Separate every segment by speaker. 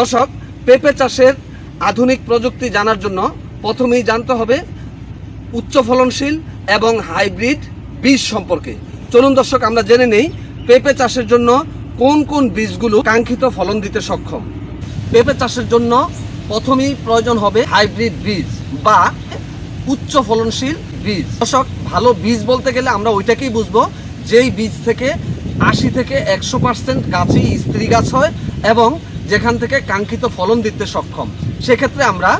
Speaker 1: দর্শক, পেঁপে চাষের আধুনিক প্রযুক্তি জানার জন্য প্রথমেই জানতে হবে উচ্চ ফলনশীল এবং হাইব্রিড বীজ সম্পর্কে। চলুন দর্শক, আমরা জেনে নেই পেঁপে চাষের জন্য কোন কোন বীজগুলো কাঙ্ক্ষিত ফলন দিতে সক্ষম। পেঁপে চাষের জন্য প্রথমেই প্রয়োজন হবে হাইব্রিড বীজ বা উচ্চ ফলনশীল বীজ। দর্শক, ভালো বীজ বলতে গেলে আমরা ওইটাকেই বুঝব, যেই বীজ থেকে আশি থেকে একশো পার্সেন্ট গাছই স্ত্রী গাছ হয় এবং যেখান থেকে কাঙ্ক্ষিত ফলন দিতে সক্ষম। সেক্ষেত্রে আমরা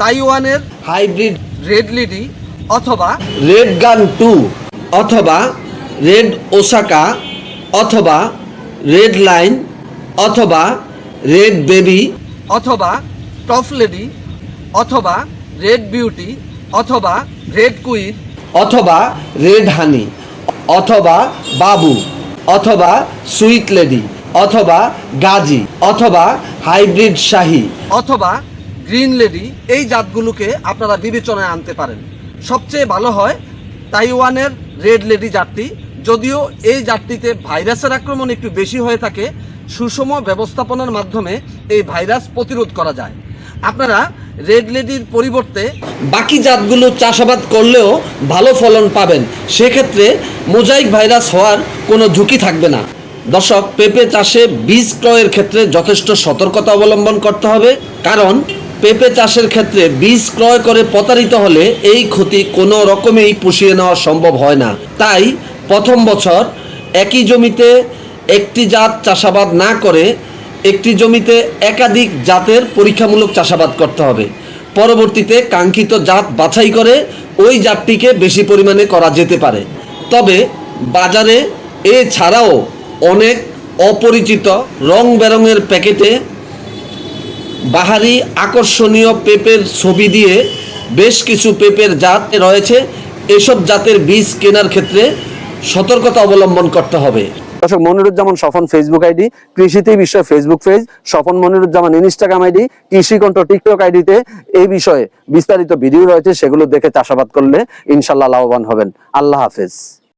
Speaker 1: তাইওয়ানের হাইব্রিড রেড লিডি অথবা রেড গান টু অথবা রেড ওসাকা অথবা রেড লাইন অথবা রেড বেবি অথবা টফ লেডি অথবা রেড বিউটি অথবা রেড কুইন অথবা রেড হানি অথবা বাবু অথবা সুইট লেডি অথবা গাজী অথবা হাইব্রিড শাহী। অথবা গ্রিন লেডি এই জাতগুলোকে আপনারা বিবেচনায় আনতে পারেন। সবচেয়ে ভালো হয় তাইওয়ানের রেড লেডি জাতটি। যদিও এই জাতটিতে ভাইরাসের আক্রমণ একটু বেশি হয়ে থাকে সুষম ব্যবস্থাপনার মাধ্যমে এই ভাইরাস প্রতিরোধ করা যায়। আপনারা রেড লেডির পরিবর্তে বাকি জাতগুলো চাষাবাদ করলেও ভালো ফলন পাবেন। সেক্ষেত্রে মোজাইক ভাইরাস হওয়ার কোনো ঝুঁকি থাকবে না। দর্শক, পেঁপে চাষে বীজ ক্রয়ের ক্ষেত্রে যথেষ্ট সতর্কতা অবলম্বন করতে হবে, কারণ পেঁপে চাষের ক্ষেত্রে বীজ ক্রয় করে প্রতারিত হলে এই ক্ষতি কোনো রকমেই পুষিয়ে নেওয়া সম্ভব হয় না। তাই প্রথম বছর একই জমিতে একটি জাত চাষাবাদ না করে একটি জমিতে একাধিক জাতের পরীক্ষামূলক চাষাবাদ করতে হবে। পরবর্তীতে কাঙ্ক্ষিত জাত বাছাই করে ওই জাতটিকে বেশি পরিমাণে করা যেতে পারে। তবে বাজারে এছাড়াও অনেক অপরিচিত রং বেরঙের প্যাকেটে বাহারি আকর্ষণীয় পেঁপের ছবি দিয়ে বেশ কিছু পেঁপের জাত রয়েছে। এসব জাতের বীজ কেনার ক্ষেত্রে সতর্কতা অবলম্বন করতে হবে। দর্শক, মনিরুজ্জামান স্বপন ফেসবুক আইডি, কৃষিতে বিষয়ে Facebook page Swapan Moniruzzaman Instagram ID Krishi Kantho TikTok আইডিতে এই বিষয়ে বিস্তারিত ভিডিও রয়েছে, সেগুলো দেখে চাষাবাদ করলে ইনশাল্লাহ লাভবান হবেন। আল্লাহ হাফেজ।